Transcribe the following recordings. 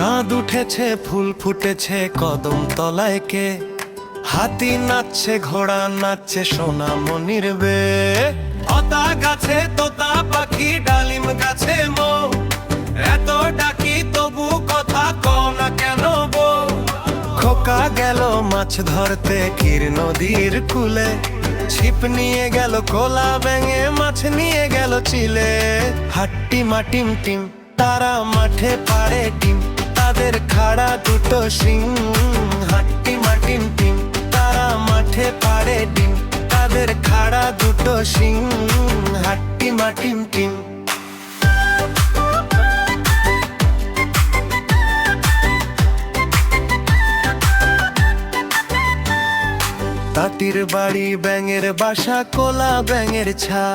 চাঁদ উঠেছে, ফুল ফুটেছে, কদম তলায় কে? হাতি নাচছে, ঘোড়া নাচছে সোনা মনির বে। অতা গাছে, তোতা পাখি, ডালিম গাছে মো। এত ডাকি, তবু কথা কও না কেন বউ খোকা গেল মাছ ধরতে, ক্ষীর নদীর কুলে। ছিপ নিয়ে গেল, কোলা ব্যাঙে, মাছ নিয়ে গেল চিলে। হাট্টি মাটিম টিম, তারা মাঠে পারে টিম। তাদের খাড়া দুটো সিং হাট্টি মাটিম টিম তারা মাঠে পারে ডিম। তাদের খাড়া দুটো সিং হাট্টি মাটিম টিম তাঁতির বাড়ি ব্যাঙের বাসা, কোলা ব্যাঙের ছা।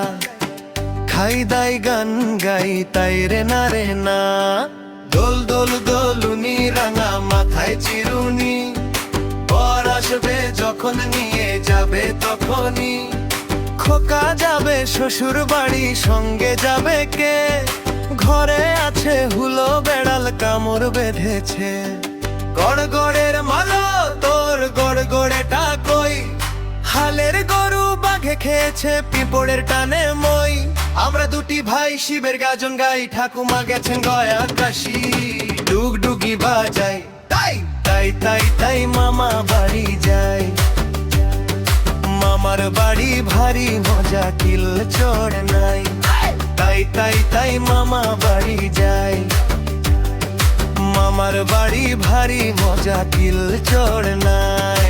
খাই দাই গান গাই, তাই রে না রে না। দোল দোল দোলুনি, রাঙা মাথায় চিরুনি। পর আসবে যখন নিয়ে যাবে তখনই। খোকা যাবে শ্বশুর বাড়ি, সঙ্গে যাবে কে? ঘরে আছে হুলো বেড়াল, কামড় বেঁধেছে। গড়গড়ের মালো, তোর গড়গড়েটা কই? হালের গরু বাঘে খেয়েছে, পিঁপড়ের টানে আমরা দুটি ভাই শিবের গাজন গাই, ঠাকুমা গেছেন গয়া কাশি ডুগডুগি বাজাই তাই তাই তাই তাই মামা বাড়ি যাই মামার বাড়ি ভারী মজা, কিল চড় নাই। তাই তাই তাই মামা বাড়ি যাই মামার বাড়ি ভারী মজা, কিল চড় নাই।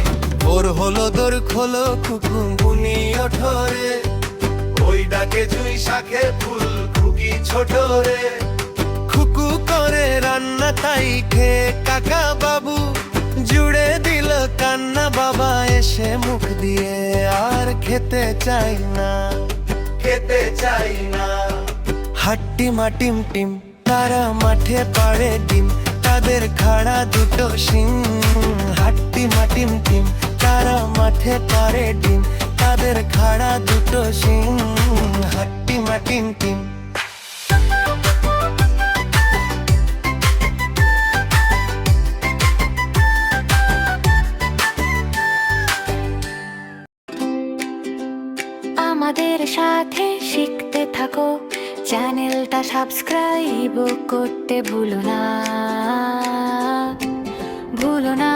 ওর হলো, দোর খোলো খুকু বুনি ওঠরে। ওই ডাকে জুই শাখে ফুল, খুকি ছোট রে। খুকু করে রান্না তাই খে কাকা বাবু জুড়ে দিল কান্না, বাবা এসে মুখ দিয়ে আর খেতে চাই না। খেতে চাই না। হাট্টি মাটিম টিম, তারা মাঠে পাড়ে ডিম, তাদের খাড়া দুটো সিং হাট্টি মাটিম টিম, তারা মাঠে পাড়ে ডিম তাদের খাড়া দুটো সিং হাট্টি মাটিম টিম। আমাদের সাথে শিখতে থাকো, চ্যানেলটা সাবস্ক্রাইব করতে ভুলো না। ভুলো না।